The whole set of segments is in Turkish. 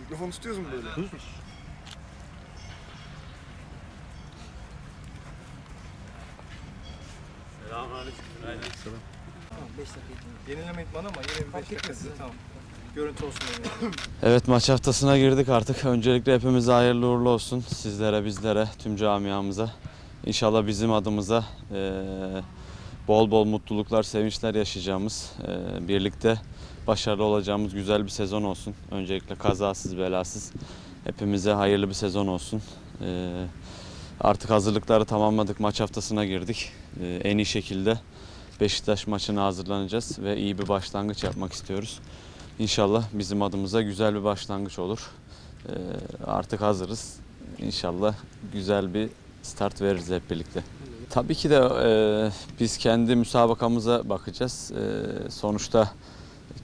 Mikrofon tutuyoruz mu böyle? Ama yine bir 5 dakika size tamam. Görüntü olsun yani. Evet maç haftasına girdik artık. Öncelikle hepimize hayırlı uğurlu olsun. Sizlere, bizlere, tüm camiamıza. İnşallah bizim adımıza eee, bol bol mutluluklar, sevinçler yaşayacağımız, eee, birlikte başarılı olacağımız güzel bir sezon olsun. Öncelikle kazasız, belasız hepimize hayırlı bir sezon olsun. Eee, artık hazırlıkları tamamladık. Maç haftasına girdik. Eee, en iyi şekilde Beşiktaş maçına hazırlanacağız ve iyi bir başlangıç yapmak istiyoruz. İnşallah bizim adımıza güzel bir başlangıç olur. Artık hazırız. İnşallah güzel bir start veririz hep birlikte. Tabii ki de e, biz kendi müsabakamıza bakacağız. E, sonuçta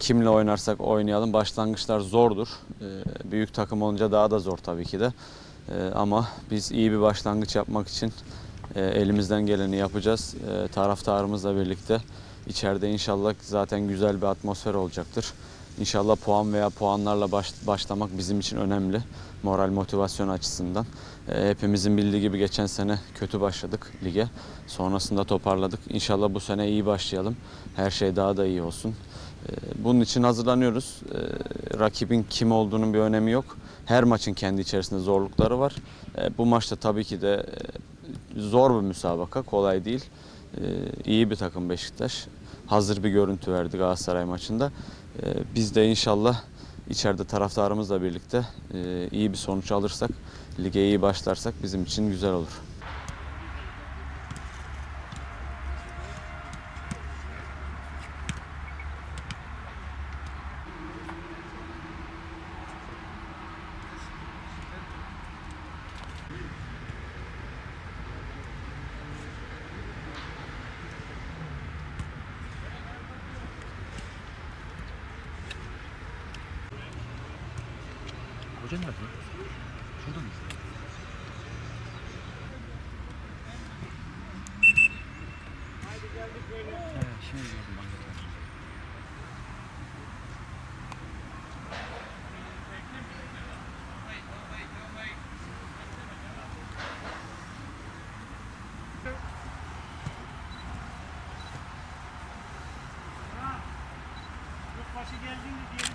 kimle oynarsak oynayalım başlangıçlar zordur. E, büyük takım olunca daha da zor tabii ki de. E, ama biz iyi bir başlangıç yapmak için e, elimizden geleni yapacağız. E, taraftarımızla birlikte içeride inşallah zaten güzel bir atmosfer olacaktır. İnşallah puan veya puanlarla baş- başlamak bizim için önemli. Moral motivasyon açısından. E, hepimizin bildiği gibi geçen sene kötü başladık lige. Sonrasında toparladık. İnşallah bu sene iyi başlayalım. Her şey daha da iyi olsun. E, bunun için hazırlanıyoruz. E, rakibin kim olduğunun bir önemi yok. Her maçın kendi içerisinde zorlukları var. E, bu maçta tabii ki de e, zor bir müsabaka, kolay değil. E, iyi bir takım Beşiktaş. Hazır bir görüntü verdi Galatasaray maçında. Ee, Biz de inşallah içeride taraftarımızla birlikte e, iyi bir sonuç alırsak, lige iyi başlarsak bizim için güzel olur. Hoca nerede? Şurada mı? Evet, şimdi gördüm ben de. başı geldiğinde diyelim.